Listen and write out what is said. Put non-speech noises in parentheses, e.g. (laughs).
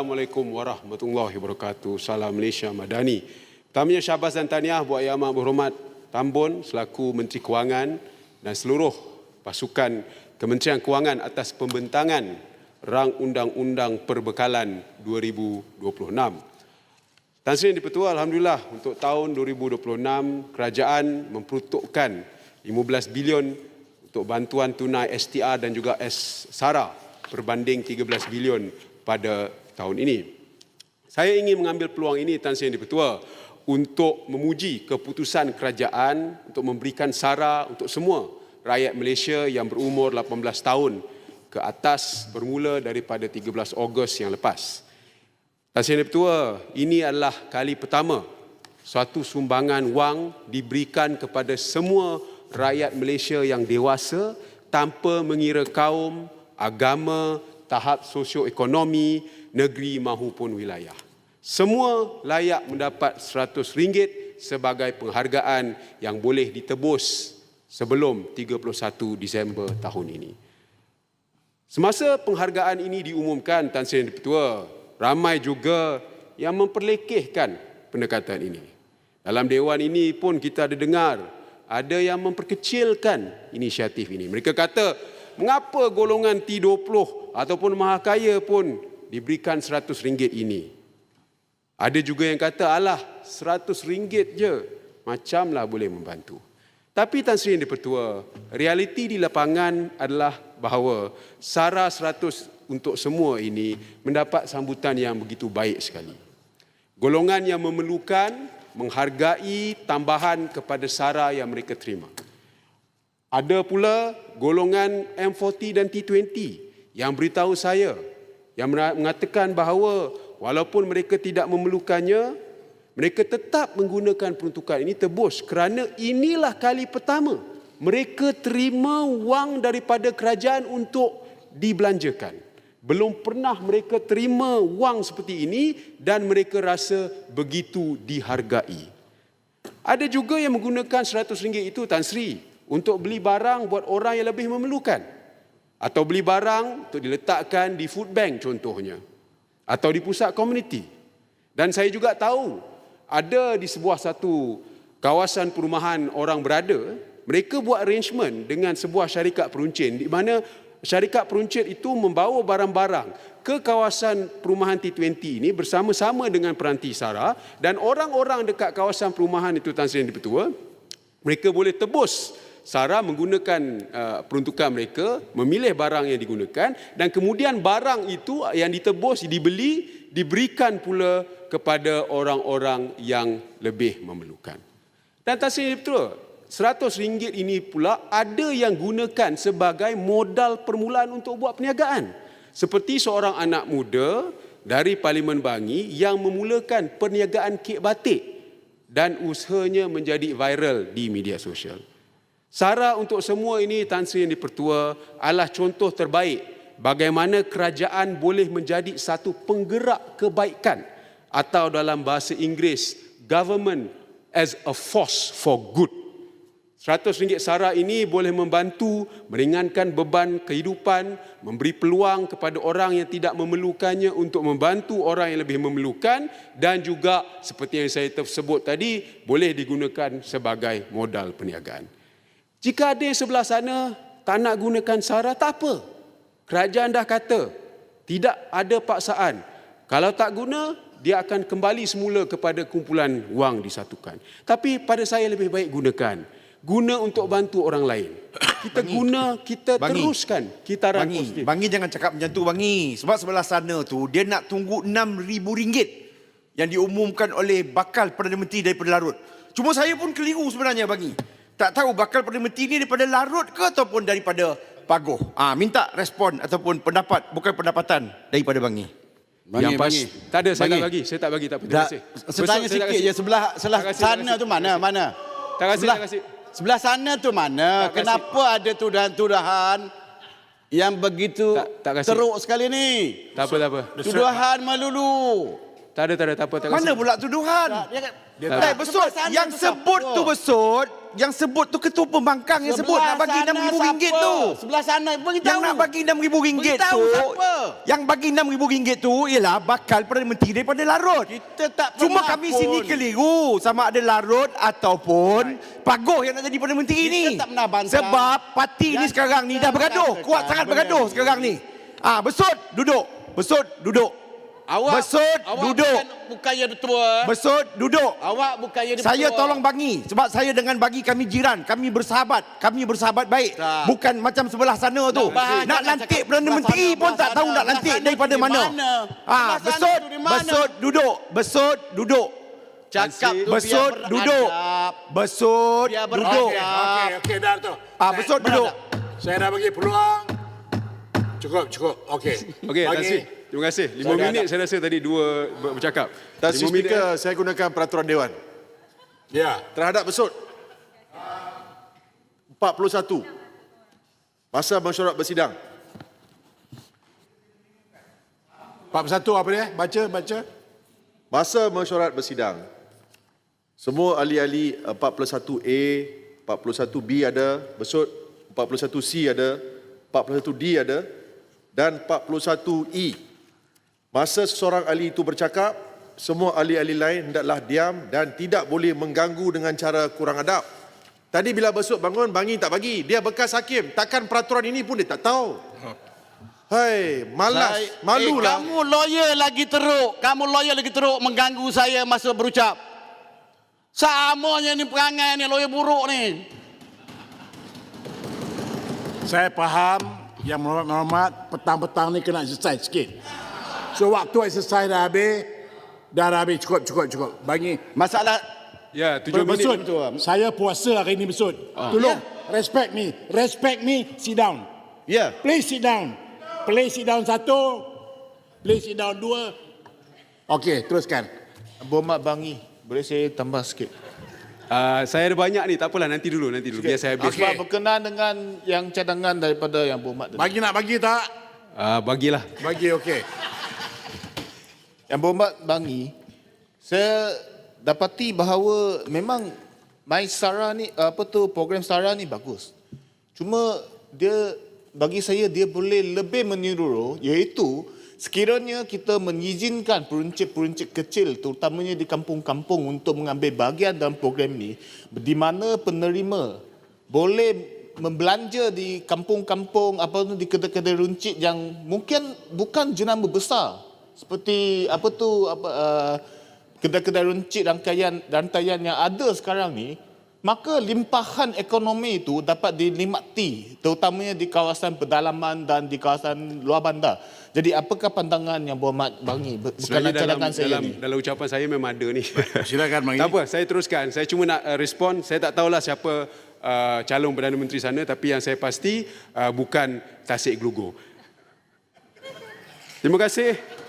Assalamualaikum warahmatullahi wabarakatuh. Salam Malaysia Madani. Pertamanya syabas dan tahniah buat Yang Amat Berhormat Tambun selaku Menteri Kewangan dan seluruh pasukan Kementerian Kewangan atas pembentangan Rang Undang-Undang Perbekalan 2026. Tan Sri Yang Dipertua, Alhamdulillah untuk tahun 2026 kerajaan memperuntukkan 15 bilion untuk bantuan tunai STR dan juga SARA berbanding 13 bilion pada tahun ini. Saya ingin mengambil peluang ini Tan Sri Yang Dipertua untuk memuji keputusan kerajaan untuk memberikan SARA untuk semua rakyat Malaysia yang berumur 18 tahun ke atas bermula daripada 13 Ogos yang lepas. Tan Sri Yang Dipertua, ini adalah kali pertama suatu sumbangan wang diberikan kepada semua rakyat Malaysia yang dewasa tanpa mengira kaum, agama, tahap sosioekonomi, negeri mahupun wilayah. Semua layak mendapat RM100 sebagai penghargaan yang boleh ditebus sebelum 31 Disember tahun ini. Semasa penghargaan ini diumumkan Tan Sri Dipertua, ramai juga yang memperlekehkan pendekatan ini. Dalam dewan ini pun kita ada dengar ada yang memperkecilkan inisiatif ini. Mereka kata, mengapa golongan T20 ataupun maha kaya pun diberikan RM100 ini? Ada juga yang kata, alah RM100 je, macamlah boleh membantu. Tapi Tan Sri Yang Dipertua, realiti di lapangan adalah bahawa SARA 100 untuk semua ini mendapat sambutan yang begitu baik sekali. Golongan yang memerlukan menghargai tambahan kepada SARA yang mereka terima. Ada pula golongan M40 dan T20 yang beritahu saya yang mengatakan bahawa walaupun mereka tidak memerlukannya, mereka tetap menggunakan peruntukan ini tebus kerana inilah kali pertama mereka terima wang daripada kerajaan untuk dibelanjakan. Belum pernah mereka terima wang seperti ini dan mereka rasa begitu dihargai. Ada juga yang menggunakan RM100 itu Tan Sri untuk beli barang buat orang yang lebih memerlukan. Atau beli barang untuk diletakkan di food bank contohnya. Atau di pusat komuniti. Dan saya juga tahu ada di sebuah satu kawasan perumahan orang berada, mereka buat arrangement dengan sebuah syarikat peruncit di mana syarikat peruncit itu membawa barang-barang ke kawasan perumahan T20 ini bersama-sama dengan peranti SARA dan orang-orang dekat kawasan perumahan itu Tan Sri Yang mereka boleh tebus SARA menggunakan uh, peruntukan mereka, memilih barang yang digunakan dan kemudian barang itu yang ditebus, dibeli, diberikan pula kepada orang-orang yang lebih memerlukan. Dan tak betul, RM100 ini pula ada yang gunakan sebagai modal permulaan untuk buat perniagaan. Seperti seorang anak muda dari Parlimen Bangi yang memulakan perniagaan kek batik dan usahanya menjadi viral di media sosial. Sara untuk semua ini Tan Sri Yang Dipertua adalah contoh terbaik bagaimana kerajaan boleh menjadi satu penggerak kebaikan atau dalam bahasa Inggeris government as a force for good. RM100 SARA ini boleh membantu meringankan beban kehidupan, memberi peluang kepada orang yang tidak memerlukannya untuk membantu orang yang lebih memerlukan dan juga seperti yang saya tersebut tadi boleh digunakan sebagai modal perniagaan. Jika ada yang sebelah sana tak nak gunakan SARA, tak apa. Kerajaan dah kata tidak ada paksaan. Kalau tak guna, dia akan kembali semula kepada kumpulan wang disatukan. Tapi pada saya lebih baik gunakan. Guna untuk bantu orang lain. (coughs) Kita bangi. guna, kita bangi. teruskan. Kita bangi. bangi jangan cakap macam tu Bangi. Sebab sebelah sana tu dia nak tunggu RM6,000 yang diumumkan oleh bakal Perdana Menteri daripada Larut. Cuma saya pun keliru sebenarnya Bangi. Tak tahu bakal Perdana Menteri ni daripada Larut ke ataupun daripada Pagoh. Ah, minta respon ataupun pendapat bukan pendapatan daripada Bangi. Bangi, yang pas, bangi. Tak ada, saya bangi. tak bagi. Saya tak bagi, tak apa. Terima kasih. Saya tanya sikit je, sebelah, sebelah kasih, sana tu mana? mana? Tak kasih, sebelah, tak kasih. Sebelah sana tu mana? Tak Kenapa kasih. ada tuduhan-tuduhan yang begitu tak, tak teruk sekali ni? Tak apa, tak apa. Tuduhan melulu. Tak Tak ada, tak ada, tak apa. Tak Mana pula tuduhan? Dia kan- Eh, besut. Sebelah sana Yang sebut tu besut. Yang sebut tu ketua pembangkang yang sebut nak bagi Sebelah RM6,000 sana ringgit siapa? tu. Sebelah sana beritahu. Yang nak bagi RM6,000 ringgit Beritahu tu. siapa? Yang bagi RM6,000 ringgit tu ialah bakal Perdana Menteri daripada Larut. Kita tak Cuma pernah kami pun. sini keliru sama ada Larut ataupun Pagoh yang nak jadi Perdana Menteri Kita ni. tak pernah bantah. Sebab parti ni sekarang ni kita dah bergaduh. Kuat sangat bergaduh sekarang ni. Ah, besut duduk. Besut duduk. Awak Besut awak duduk. Bukan, bukannya tua. Besut duduk. Awak bukannya dia Saya tolong bangi sebab saya dengan bagi kami jiran, kami bersahabat, kami bersahabat baik. Tak. Bukan macam sebelah sana tu. Nak bahas, Nak lantik Perdana Menteri sana, pun tak tahu sana. nak lantik daripada mana. di mana? Ah, Sebelah sana besut, mana? besut duduk, besut duduk. Cakap tu Besut biar duduk. Besut Biar duduk. Okey, okey dah tu. Ah, besut duduk. Saya dah bagi peluang. Cukup, cukup. Okey. Okey, terima kasih. Terima kasih. Lima Saya dah minit saya rasa tadi dua ber- bercakap. Tak Lima minit, speaker, saya gunakan peraturan Dewan. Ya. Terhadap besut. 41. Masa mesyuarat bersidang. 41 apa dia? Baca, baca. Masa mesyuarat bersidang. Semua ahli-ahli eh, 41A, 41B ada, besut 41C ada, 41D ada dan 41E. Masa seseorang ahli itu bercakap, semua ahli-ahli lain hendaklah diam dan tidak boleh mengganggu dengan cara kurang adab. Tadi bila besut bangun, bangi tak bagi. Dia bekas hakim. Takkan peraturan ini pun dia tak tahu. Hai, malas, Saya- Eh, malulah. kamu lawyer lagi teruk. Kamu lawyer lagi teruk mengganggu saya masa berucap. Samanya ni perangai ni lawyer buruk ni. Saya faham yang merahmat petang-petang ni kena exercise sikit. So waktu exercise dah habis, dah dah habis cukup cukup cukup. Bagi Masalah Ya, tujuh minit. Besut, saya puasa hari ni besut. Tolong, respect me. Respect me, sit down. Ya. Please sit down. Please sit down satu. Please sit down dua. Okey, teruskan. Bomat Bangi. Boleh saya tambah sikit? Uh, saya ada banyak ni, tak apalah nanti dulu, nanti dulu. Biar saya habis. Okey. Sebab berkenaan dengan yang cadangan daripada yang Bomat tadi. Bagi nak bagi tak? Uh, bagilah. Bagi okey. Yang Bomat Bangi, saya dapati bahawa memang My Sara ni, apa tu, program Sara ni bagus. Cuma dia, bagi saya dia boleh lebih menyeluruh iaitu sekiranya kita mengizinkan peruncit-peruncit kecil terutamanya di kampung-kampung untuk mengambil bahagian dalam program ni di mana penerima boleh membelanja di kampung-kampung apa tu di kedai-kedai runcit yang mungkin bukan jenama besar seperti apa tu apa uh, kedai-kedai runcit rangkaian rantaian yang ada sekarang ni maka limpahan ekonomi itu dapat dinikmati terutamanya di kawasan pedalaman dan di kawasan luar bandar. Jadi apakah pandangan yang berhormat Bangi berkenaan dalam, cadangan saya dalam, ni? dalam ucapan saya memang ada ni. (laughs) Silakan, Mari. Tak apa, saya teruskan. Saya cuma nak uh, respon. Saya tak tahulah siapa uh, calon Perdana Menteri sana tapi yang saya pasti uh, bukan Tasik Gelugur. Terima kasih.